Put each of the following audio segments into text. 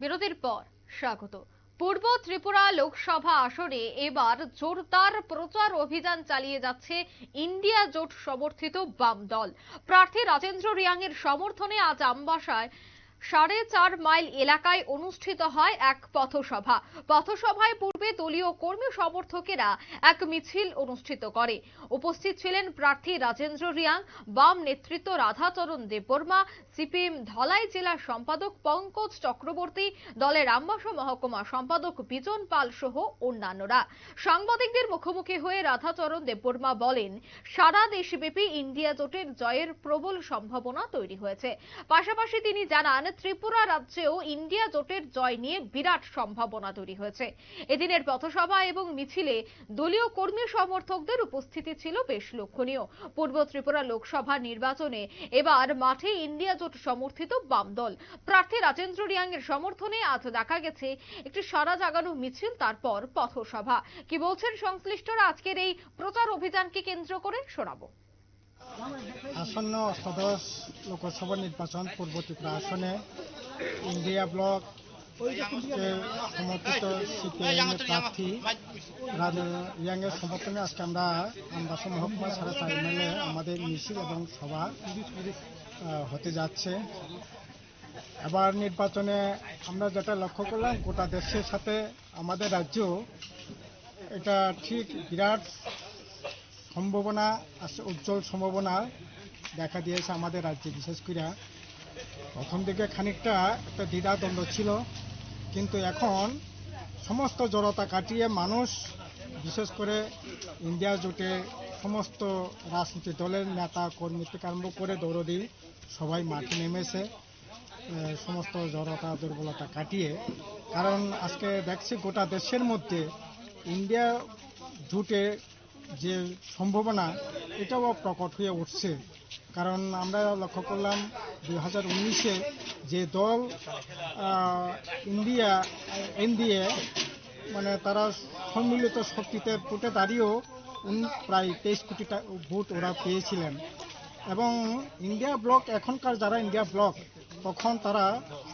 বিরতির পর স্বাগত। পূর্ব ত্রিপুরা লোকসভা আসনে এবার জোরদার প্রচার অভিযান চালিয়ে যাচ্ছে ইন্ডিয়া জোট সমর্থিত বাম দল। প্রার্থী রাজেন্দ্র রিয়াং এর সমর্থনে আজ আমবাসায় সাড়ে চার মাইল এলাকায় অনুষ্ঠিত হয় এক পথসভা। পথসভায় পূর্বে দলীয় কর্মী সমর্থকেরা এক মিছিল অনুষ্ঠিত করে। উপস্থিত ছিলেন প্রার্থী রাজেন্দ্র রিয়াং, বাম নেতৃত্ব রাধাচরণ দেববর্মা, সিপিএম ধলাই জেলা সম্পাদক পঙ্কজ চক্রবর্তী, দলের আমবাসা মহকুমা সম্পাদক বিজন পাল সহ অন্যান্যরা। সাংবাদিকদের মুখোমুখি হয়ে রাধাচরণ দেববর্মা বলেন, সারা দেশব্যাপী ইন্ডিয়া জোটের জয়ের প্রবল সম্ভাবনা তৈরি হয়েছে। পাশাপাশি তিনি জানান ত্রিপুরা রাজ্যেও ইন্ডিয়া জোটের জয় নিয়ে বিরাট সম্ভাবনা তৈরি হয়েছে। এদিনের পথসভা এবং মিছিলে দলীয় কর্মী সমর্থকদের উপস্থিতি ছিল বেশ লক্ষণীয়। পূর্ব ত্রিপুরা লোকসভা নির্বাচনে এবার মাঠে ইন্ডিয়া জোট সমর্থিত বাম দল প্রার্থী রাজেন্দ্র রিয়াং এর সমর্থনে আজ দেখা গেছে একটি সারা জাগানো মিছিল, তারপর পথসভা। কি বলছেন সংশ্লিষ্টরা? আজকের এই প্রচার অভিযানকে কেন্দ্র করে শোনাবো। আসন্ন অষ্টাদশ লোকসভা নির্বাচন পূর্ব ত্রিপুরা আসনে ইন্ডিয়া ব্লক সমর্থিত সিপিআইএম প্রার্থী ইয়াংয়ের সমর্থনে আজকে আমরা আমবাসা মহকুমা সাড়ে চার আমাদের মিছিল এবং সভা হতে যাচ্ছে। এবার নির্বাচনে আমরা যেটা লক্ষ্য করলাম, গোটা দেশের সাথে আমাদের রাজ্য এটা ঠিক বিরাট সম্ভাবনা উজ্জ্বল সম্ভাবনা দেখা দিয়েছে আমাদের রাজ্যে। বিশেষ করে প্রথম দিকে খানিকটা একটা দ্বিধাদ্বন্দ্ব ছিল, কিন্তু এখন সমস্ত জড়তা কাটিয়ে মানুষ, বিশেষ করে ইন্ডিয়া জোটে সমস্ত রাজনীতি দলের নেতা কর্মী থেকে আরম্ভ করে দৌড়দি, সবাই মাঠে নেমেছে সমস্ত জড়তা দুর্বলতা কাটিয়ে। কারণ আজকে দেখছি গোটা দেশের মধ্যে ইন্ডিয়া জোটে যে সম্ভাবনা, এটাও প্রকট হয়ে উঠছে। কারণ আমরা লক্ষ্য করলাম, দুই হাজার উনিশে যে দল ইন্ডিয়া, এনডিএ মানে তারা সম্মিলিত শক্তিতে ভোটে দাঁড়িয়েও প্রায় তেইশ কোটি ভোট ওরা পেয়েছিলেন। এবং ইন্ডিয়া ব্লক, এখনকার যারা ইন্ডিয়া ব্লক, তখন তারা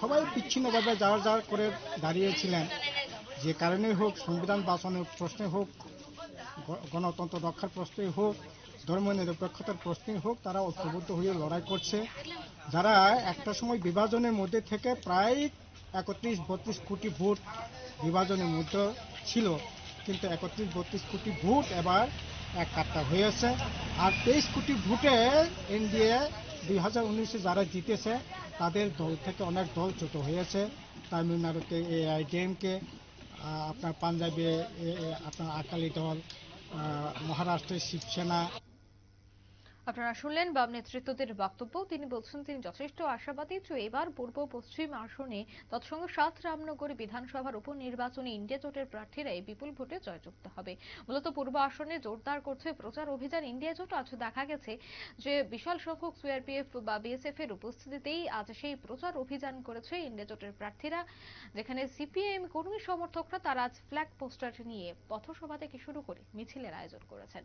সবাই বিচ্ছিন্নভাবে যার যার করে দাঁড়িয়েছিলেন। যে কারণে হোক, সংবিধান বাঁচানোর প্রশ্নে হোক গণতন্ত্র রক্ষার প্রশ্নে হোক, ধর্ম নিরপেক্ষতার প্রশ্নে হোক, তারা ঐক্যবদ্ধ হয়ে লড়াই করছে। যারা একটা সময় বিভাজনের মধ্যে থেকে প্রায় একত্রিশ বত্রিশ কোটি ভোট বিভাজনের মধ্যে ছিল, কিন্তু একত্রিশ বত্রিশ কোটি ভোট এবার এক কাট্টা হয়েছে আর তেইশ কোটি ভোটে এনডিএ দুই হাজার উনিশে যারা জিতেছে, তাদের দল থেকে অনেক দল ছোট হয়েছে তামিলনাড়ুতে এআইডিএমকে আপনার পাঞ্জাবে আপনার আকালি দল মহারাষ্ট্রের শিবসেনা আপনারা শুনলেন বাম নেতৃত্বদের বক্তব্য। তিনি বলছেন, তিনি যথেষ্ট আশাবাদী যে এবার পূর্ব পশ্চিম আসনে তৎসঙ্গে সাত রামনগর বিধানসভার উপনির্বাচনে ইন্ডিয়া জোটের প্রার্থীরাই বিপুল ভোটে জয়যুক্ত হবে। মূলত পূর্ব আসনে জোরদার করছে প্রচার অভিযান ইন্ডিয়া জোট। আজ দেখা গেছে যে বিশাল সংখ্যক সিআরপিএফ বা বিএসএফ এর উপস্থিতিতেই আজ সেই প্রচার অভিযান করেছে ইন্ডিয়া জোটের প্রার্থীরা, যেখানে সিপিএম কর্মী সমর্থকরা তারা আজ ফ্ল্যাগ পোস্টার নিয়ে পথসভা থেকে শুরু করে মিছিলের আয়োজন করেছেন।